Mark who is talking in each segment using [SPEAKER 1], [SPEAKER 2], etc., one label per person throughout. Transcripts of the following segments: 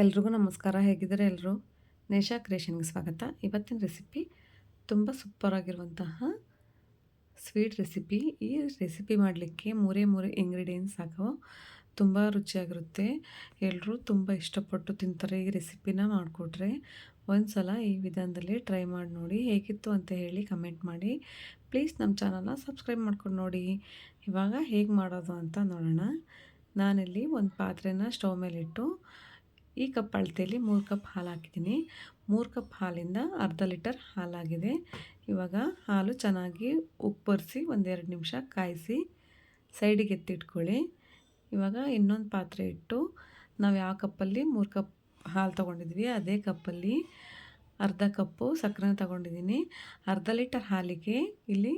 [SPEAKER 1] ಎಲ್ರಿಗೂ ನಮಸ್ಕಾರ, ಹೇಗಿದ್ದಾರೆ ಎಲ್ಲರೂ ನೇಷಾ ಕ್ರಿಯೇಷನ್ಗೆ ಸ್ವಾಗತ. ಇವತ್ತಿನ ರೆಸಿಪಿ ತುಂಬ ಸೂಪರಾಗಿರುವಂತಹ ಸ್ವೀಟ್ ರೆಸಿಪಿ. ಈ ರೆಸಿಪಿ ಮಾಡಲಿಕ್ಕೆ ಮೂರೇ ಮೂರೇ ಇಂಗ್ರೀಡಿಯೆಂಟ್ಸ್ ಸಾಕು. ತುಂಬ ರುಚಿಯಾಗಿರುತ್ತೆ. ಎಲ್ಲರೂ ತುಂಬ ಇಷ್ಟಪಟ್ಟು ತಿಂತಾರೆ ಈ ರೆಸಿಪಿನ ಮಾಡಿಕೊಟ್ರೆ. ಒಂದು ಸಲ ಈ ವಿಧಾನದಲ್ಲಿ ಟ್ರೈ ಮಾಡಿ ನೋಡಿ ಹೇಗಿತ್ತು ಅಂತ ಹೇಳಿ ಕಮೆಂಟ್ ಮಾಡಿ. ಪ್ಲೀಸ್ ನಮ್ಮ ಚಾನಲ್ನ ಸಬ್ಸ್ಕ್ರೈಬ್ ಮಾಡ್ಕೊಂಡು ನೋಡಿ. ಇವಾಗ ಹೇಗೆ ಮಾಡೋದು ಅಂತ ನೋಡೋಣ. ನಾನಿಲ್ಲಿ ಒಂದು ಪಾತ್ರೆನ ಸ್ಟವ್ ಮೇಲಿಟ್ಟು ಈ ಕಪ್ ಅಳತೆಯಲ್ಲಿ ಮೂರು ಕಪ್ ಹಾಲು ಹಾಕಿದ್ದೀನಿ. ಮೂರು ಕಪ್ ಹಾಲಿಂದ ಅರ್ಧ ಲೀಟರ್ ಹಾಲಾಗಿದೆ. ಇವಾಗ ಹಾಲು ಚೆನ್ನಾಗಿ ಉಪ್ಪರಿಸಿ ಒಂದೆರಡು ನಿಮಿಷ ಕಾಯಿಸಿ ಸೈಡಿಗೆ ಎತ್ತಿಟ್ಕೊಳ್ಳಿ. ಇವಾಗ ಇನ್ನೊಂದು ಪಾತ್ರೆ ಇಟ್ಟು ನಾವು ಯಾವ ಕಪ್ಪಲ್ಲಿ ಮೂರು ಕಪ್ ಹಾಲು ತೊಗೊಂಡಿದ್ವಿ, ಅದೇ ಕಪ್ಪಲ್ಲಿ ಅರ್ಧ ಕಪ್ಪು ಸಕ್ಕರೆ ತೊಗೊಂಡಿದ್ದೀನಿ. ಅರ್ಧ ಲೀಟರ್ ಹಾಲಿಗೆ ಇಲ್ಲಿ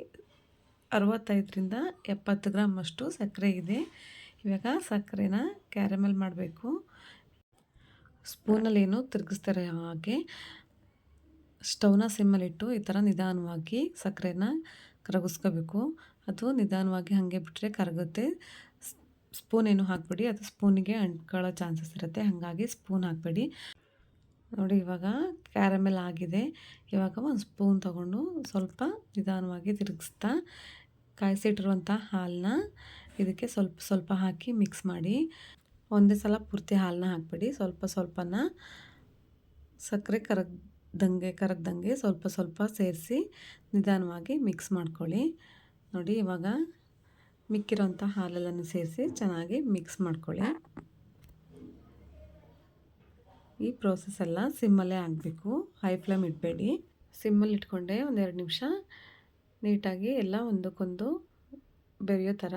[SPEAKER 1] ಅರವತ್ತೈದರಿಂದ ಎಪ್ಪತ್ತು ಗ್ರಾಮ್ ಅಷ್ಟು ಸಕ್ಕರೆ ಇದೆ. ಇವಾಗ ಸಕ್ಕರೆನ ಕ್ಯಾರಮೆಲ್ ಮಾಡಬೇಕು. ಸ್ಪೂನಲ್ಲಿ ಏನು ತಿರುಗಿಸ್ತಾರೆ ಹಾಗೆ. ಸ್ಟವ್ನ ಸಿಮ್ಮಲ್ಲಿಟ್ಟು ಈ ಥರ ನಿಧಾನವಾಗಿ ಸಕ್ಕರೆನ ಕರಗಿಸ್ಕೋಬೇಕು. ಅದು ನಿಧಾನವಾಗಿ ಹಾಗೆ ಬಿಟ್ಟರೆ ಕರಗುತ್ತೆ. ಸ್ಪೂನ್ ಏನು ಹಾಕಬೇಡಿ, ಅದು ಸ್ಪೂನಿಗೆ ಅಂಟ್ಕೊಳ್ಳೋ ಚಾನ್ಸಸ್ ಇರುತ್ತೆ. ಹಾಗಾಗಿ ಸ್ಪೂನ್ ಹಾಕಬೇಡಿ. ನೋಡಿ, ಇವಾಗ ಕ್ಯಾರಮೆಲ್ ಆಗಿದೆ. ಇವಾಗ ಒಂದು ಸ್ಪೂನ್ ತೊಗೊಂಡು ಸ್ವಲ್ಪ ನಿಧಾನವಾಗಿ ತಿರುಗಿಸ್ತಾ ಕಾಯಿಸಿಟ್ಟಿರುವಂಥ ಹಾಲನ್ನ ಇದಕ್ಕೆ ಸ್ವಲ್ಪ ಸ್ವಲ್ಪ ಹಾಕಿ ಮಿಕ್ಸ್ ಮಾಡಿ. ಒಂದೇ ಸಲ ಪೂರ್ತಿ ಹಾಲನ್ನ ಹಾಕ್ಬಿಡಿ. ಸ್ವಲ್ಪ ಸ್ವಲ್ಪನ ಸಕ್ಕರೆ ಕರಗ್ದಂಗೆ ಕರಗ್ದಂಗೆ ಸ್ವಲ್ಪ ಸ್ವಲ್ಪ ಸೇರಿಸಿ ನಿಧಾನವಾಗಿ ಮಿಕ್ಸ್ ಮಾಡ್ಕೊಳ್ಳಿ. ನೋಡಿ ಇವಾಗ ಮಿಕ್ಕಿರೋಂಥ ಹಾಲೆಲ್ಲನೂ ಸೇರಿಸಿ ಚೆನ್ನಾಗಿ ಮಿಕ್ಸ್ ಮಾಡ್ಕೊಳ್ಳಿ. ಈ ಪ್ರೋಸೆಸ್ ಎಲ್ಲ ಸಿಮ್ಮಲ್ಲೇ ಆಗಬೇಕು. High flame ಇಡಬೇಡಿ. ಸಿಮ್ಮಲ್ಲಿ ಇಟ್ಕೊಂಡೆ ಒಂದೆರಡು ನಿಮಿಷ ನೀಟಾಗಿ ಎಲ್ಲ ಒಂದಕ್ಕೊಂದು ಬೆರೆಯೋ ಥರ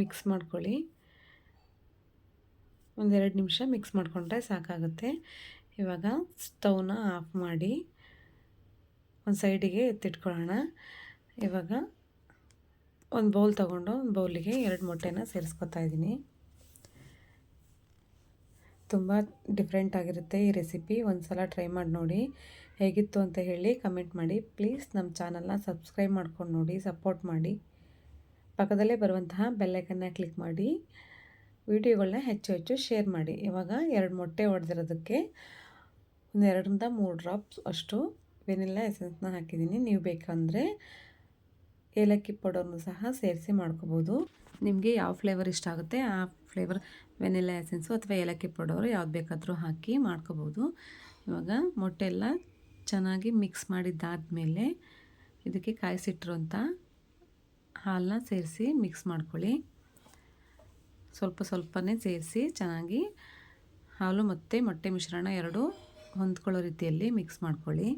[SPEAKER 1] ಮಿಕ್ಸ್ ಮಾಡ್ಕೊಳ್ಳಿ. ಒಂದೆರಡು ನಿಮಿಷ ಮಿಕ್ಸ್ ಮಾಡಿಕೊಂಡ್ರೆ ಸಾಕಾಗುತ್ತೆ. ಇವಾಗ ಸ್ಟವ್ನ ಆಫ್ ಮಾಡಿ ಒಂದು ಸೈಡಿಗೆ ಎತ್ತಿಟ್ಕೊಳ್ಳೋಣ. ಇವಾಗ ಒಂದು ಬೌಲ್ ತೊಗೊಂಡು ಒಂದು ಬೌಲಿಗೆ ಎರಡು ಮೊಟ್ಟೆನ ಸೇರಿಸ್ಕೊತಾ ಇದ್ದೀನಿ. ತುಂಬ ಡಿಫ್ರೆಂಟ್ ಆಗಿರುತ್ತೆ ಈ ರೆಸಿಪಿ ಒಂದು ಸಲ ಟ್ರೈ ಮಾಡಿ ನೋಡಿ. ಹೇಗಿತ್ತು ಅಂತ ಹೇಳಿ ಕಮೆಂಟ್ ಮಾಡಿ. ಪ್ಲೀಸ್ ನಮ್ಮ ಚಾನಲ್ನ ಸಬ್ಸ್ಕ್ರೈಬ್ ಮಾಡ್ಕೊಂಡು ನೋಡಿ ಸಪೋರ್ಟ್ ಮಾಡಿ. ಪಕ್ಕದಲ್ಲೇ ಬರುವಂತಹ ಬೆಲ್ಲೈಕನ್ನ ಕ್ಲಿಕ್ ಮಾಡಿ. ವಿಡಿಯೋಗಳನ್ನ ಹೆಚ್ಚು ಹೆಚ್ಚು ಶೇರ್ ಮಾಡಿ. ಇವಾಗ ಎರಡು ಮೊಟ್ಟೆ ಹೊಡೆದಿರೋದಕ್ಕೆ ಒಂದು ಎರಡರಿಂದ ಮೂರು ಡ್ರಾಪ್ಸ್ ಅಷ್ಟು ವೆನಿಲ್ಲಾ ಎಸೆನ್ಸ್ನ ಹಾಕಿದ್ದೀನಿ. ನೀವು ಬೇಕಂದರೆ ಏಲಕ್ಕಿ ಪೌಡರ್ನು ಸಹ ಸೇರಿಸಿ ಮಾಡ್ಕೋಬೋದು. ನಿಮಗೆ ಯಾವ ಫ್ಲೇವರ್ ಇಷ್ಟ ಆಗುತ್ತೆ ಆ ಫ್ಲೇವರ್ ವೆನಿಲ್ಲಾ ಎಸೆನ್ಸು ಅಥವಾ ಏಲಕ್ಕಿ ಪೌಡರು ಯಾವ್ದು ಬೇಕಾದರೂ ಹಾಕಿ ಮಾಡ್ಕೋಬೋದು. ಇವಾಗ ಮೊಟ್ಟೆ ಎಲ್ಲ ಚೆನ್ನಾಗಿ ಮಿಕ್ಸ್ ಮಾಡಿದ್ದಾದಮೇಲೆ ಇದಕ್ಕೆ ಕಾಯಿಸಿಟ್ಟಿರುವಂಥ ಹಾಲನ್ನ ಸೇರಿಸಿ ಮಿಕ್ಸ್ ಮಾಡ್ಕೊಳ್ಳಿ. ಸ್ವಲ್ಪ ಸ್ವಲ್ಪನೇ ಸೇರಿಸಿ ಚೆನ್ನಾಗಿ ಹಾಲು ಮತ್ತು ಮೊಟ್ಟೆ ಮಿಶ್ರಣ ಎರಡು ಹೊಂದ್ಕೊಳ್ಳೋ ರೀತಿಯಲ್ಲಿ ಮಿಕ್ಸ್ ಮಾಡ್ಕೊಳ್ಳಿ.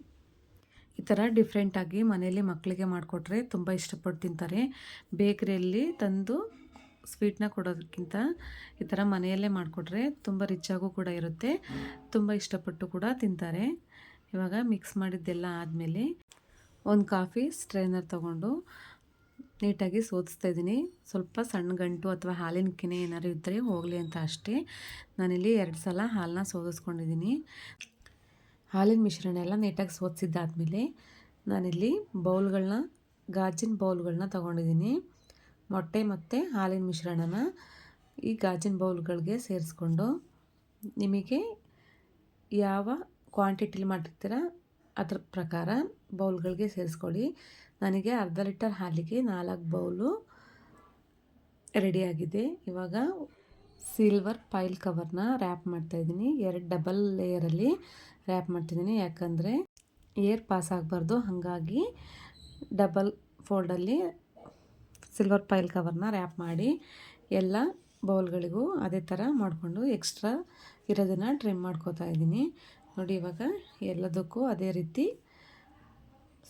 [SPEAKER 1] ಈ ಥರ ಡಿಫ್ರೆಂಟಾಗಿ ಮನೆಯಲ್ಲಿ ಮಕ್ಕಳಿಗೆ ಮಾಡಿಕೊಟ್ರೆ ತುಂಬ ಇಷ್ಟಪಟ್ಟು ತಿಂತಾರೆ. ಬೇಕ್ರಿಯಲ್ಲಿ ತಂದು ಸ್ವೀಟ್ನ ಕೊಡೋದಕ್ಕಿಂತ ಈ ಥರ ಮನೆಯಲ್ಲೇ ಮಾಡಿಕೊಟ್ರೆ ತುಂಬ ಆಗೂ ಕೂಡ ಇರುತ್ತೆ. ತುಂಬ ಇಷ್ಟಪಟ್ಟು ಕೂಡ ತಿಂತಾರೆ. ಇವಾಗ ಮಿಕ್ಸ್ ಮಾಡಿದ್ದೆಲ್ಲ ಆದಮೇಲೆ ಒಂದು ಕಾಫಿ ಸ್ಟ್ರೈನರ್ ತೊಗೊಂಡು ನೀಟಾಗಿ ಸೋದಿಸ್ತಾ ಇದ್ದೀನಿ. ಸ್ವಲ್ಪ ಸಣ್ಣ ಗಂಟು ಅಥವಾ ಹಾಲಿನ ಕಿನೆ ಏನಾದ್ರು ಇದ್ದರೆ ಹೋಗಲಿ ಅಂತ ಅಷ್ಟೇ. ನಾನಿಲ್ಲಿ ಎರಡು ಸಲ ಹಾಲನ್ನ ಸೋದಿಸ್ಕೊಂಡಿದ್ದೀನಿ. ಹಾಲಿನ ಮಿಶ್ರಣ ಎಲ್ಲ ನೀಟಾಗಿ ಸೋದಿಸಿದ್ದಾದಮೇಲೆ ನಾನಿಲ್ಲಿ ಬೌಲ್ಗಳನ್ನ, ಗಾಜಿನ ಬೌಲ್ಗಳನ್ನ ತೊಗೊಂಡಿದ್ದೀನಿ. ಮೊಟ್ಟೆ ಮತ್ತು ಹಾಲಿನ ಮಿಶ್ರಣನ ಈ ಗಾಜಿನ ಬೌಲ್ಗಳಿಗೆ ಸೇರಿಸ್ಕೊಂಡು ನಿಮಗೆ ಯಾವ ಕ್ವಾಂಟಿಟಿಲಿ ಮಾಡಿರ್ತೀರ ಅದ್ರ ಪ್ರಕಾರ ಬೌಲ್ಗಳಿಗೆ ಸೇರಿಸ್ಕೊಳ್ಳಿ. ನನಗೆ ಅರ್ಧ ಲೀಟರ್ ಹಾಲಿಗೆ ನಾಲ್ಕು ಬೌಲು ರೆಡಿಯಾಗಿದೆ. ಇವಾಗ ಸಿಲ್ವರ್ ಪೈಲ್ ಕವರ್ನ ರ್ಯಾಪ್ ಮಾಡ್ತಾಯಿದ್ದೀನಿ ಎರಡು ಡಬಲ್ ಲೇಯರಲ್ಲಿ ರ್ಯಾಪ್ ಮಾಡ್ತಿದ್ದೀನಿ ಯಾಕಂದರೆ ಏರ್ ಪಾಸ್ ಆಗಬಾರ್ದು. ಹಾಗಾಗಿ ಡಬಲ್ ಫೋಲ್ಡಲ್ಲಿ ಸಿಲ್ವರ್ ಪೈಲ್ ಕವರ್ನ ರ್ಯಾಪ್ ಮಾಡಿ ಎಲ್ಲ ಬೌಲ್ಗಳಿಗೂ ಅದೇ ಥರ ಮಾಡಿಕೊಂಡು ಎಕ್ಸ್ಟ್ರಾ ಇರೋದನ್ನು ಟ್ರಿಮ್ ಮಾಡ್ಕೋತಾ ಇದ್ದೀನಿ. ನೋಡಿ ಇವಾಗ ಎಲ್ಲದಕ್ಕೂ ಅದೇ ರೀತಿ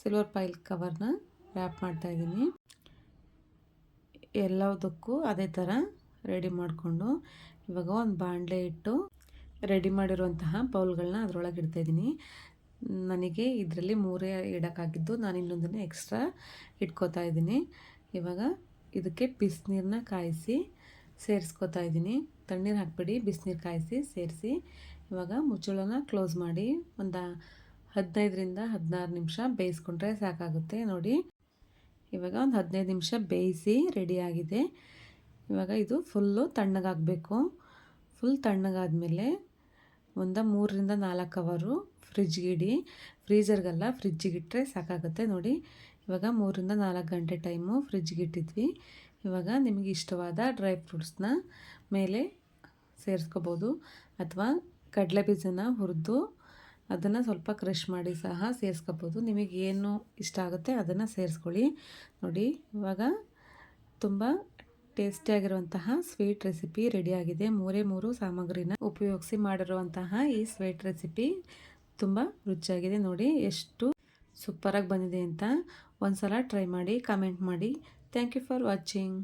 [SPEAKER 1] ಸಿಲ್ವರ್ ಪೈಲ್ ಕವರ್ನ ರ್ಯಾಪ್ ಮಾಡ್ತಾಯಿದ್ದೀನಿ ಎಲ್ಲದಕ್ಕೂ ಅದೇ ಥರ ರೆಡಿ ಮಾಡಿಕೊಂಡು ಇವಾಗ ಒಂದು ಬಾಣಲೆ ಇಟ್ಟು ರೆಡಿ ಮಾಡಿರುವಂತಹ ಬೌಲ್ಗಳನ್ನ ಅದರೊಳಗೆ ಇಡ್ತಾಯಿದ್ದೀನಿ ನನಗೆ ಇದರಲ್ಲಿ ಮೂರೇ ಇಡೋಕ್ಕಾಗಿದ್ದು ನಾನು ಇನ್ನೊಂದನ್ನು ಎಕ್ಸ್ಟ್ರಾ ಇಟ್ಕೋತಾ ಇದ್ದೀನಿ. ಇವಾಗ ಇದಕ್ಕೆ ಬಿಸಿನೀರನ್ನ ಕಾಯಿಸಿ ಸೇರಿಸ್ಕೋತಾ ಇದ್ದೀನಿ. ತಣ್ಣೀರು ಹಾಕ್ಬಿಡಿ, ಬಿಸಿನೀರು ಕಾಯಿಸಿ ಸೇರಿಸಿ ಇವಾಗ ಮುಚ್ಚಳನ ಕ್ಲೋಸ್ ಮಾಡಿ ಒಂದು ಹದಿನೈದರಿಂದ ಹದಿನಾರು ನಿಮಿಷ ಬೇಯಿಸ್ಕೊಂಡ್ರೆ ಸಾಕಾಗುತ್ತೆ. ನೋಡಿ, ಇವಾಗ ಒಂದು ಹದಿನೈದು ನಿಮಿಷ ಬೇಯಿಸಿ ರೆಡಿಯಾಗಿದೆ ಇವಾಗ ಇದು ಫುಲ್ಲು ತಣ್ಣಗಾಗಬೇಕು. ಫುಲ್ ತಣ್ಣಗಾದಮೇಲೆ ಒಂದು ಮೂರರಿಂದ ನಾಲ್ಕು ಅವರು ಫ್ರಿಜ್ಗೆ ಇಡಿ. ಫ್ರೀಜರ್ಗಲ್ಲ ಫ್ರಿಜ್ಜಿಗೆ ಇಟ್ಟರೆ ಸಾಕಾಗುತ್ತೆ. ನೋಡಿ, ಇವಾಗ ಮೂರರಿಂದ ನಾಲ್ಕು ಗಂಟೆ ಟೈಮು ಫ್ರಿಜ್ಗೆ ಇಟ್ಟಿದ್ವಿ. ಇವಾಗ ನಿಮಗೆ ಇಷ್ಟವಾದ ಡ್ರೈ ಫ್ರೂಟ್ಸ್ನ ಮೇಲೆ ಸೇರಿಸ್ಕೋಬೋದು. ಅಥವಾ ಕಡಲೆ ಬೀಜನ ಹುರಿದು ಅದನ್ನು ಸ್ವಲ್ಪ ಕ್ರಶ್ ಮಾಡಿ ಸಹ ಸೇರಿಸ್ಕೋಬೋದು. ನಿಮಗೆ ಏನು ಇಷ್ಟ ಆಗುತ್ತೆ ಅದನ್ನು ಸೇರಿಸ್ಕೊಳ್ಳಿ. ನೋಡಿ, ಇವಾಗ ತುಂಬ ಟೇಸ್ಟಿಯಾಗಿರುವಂತಹ ಸ್ವೀಟ್ ರೆಸಿಪಿ ರೆಡಿಯಾಗಿದೆ ಮೂರೇ ಮೂರು ಸಾಮಗ್ರಿನ ಉಪಯೋಗಿಸಿ ಮಾಡಿರುವಂತಹ ಈ ಸ್ವೀಟ್ ರೆಸಿಪಿ ತುಂಬ ರುಚಿಯಾಗಿದೆ. ನೋಡಿ, ಎಷ್ಟು ಸೂಪರಾಗಿ ಬಂದಿದೆ ಅಂತ ಒಂದು ಸಲ ಟ್ರೈ ಮಾಡಿ ಕಮೆಂಟ್ ಮಾಡಿ. Thank you for watching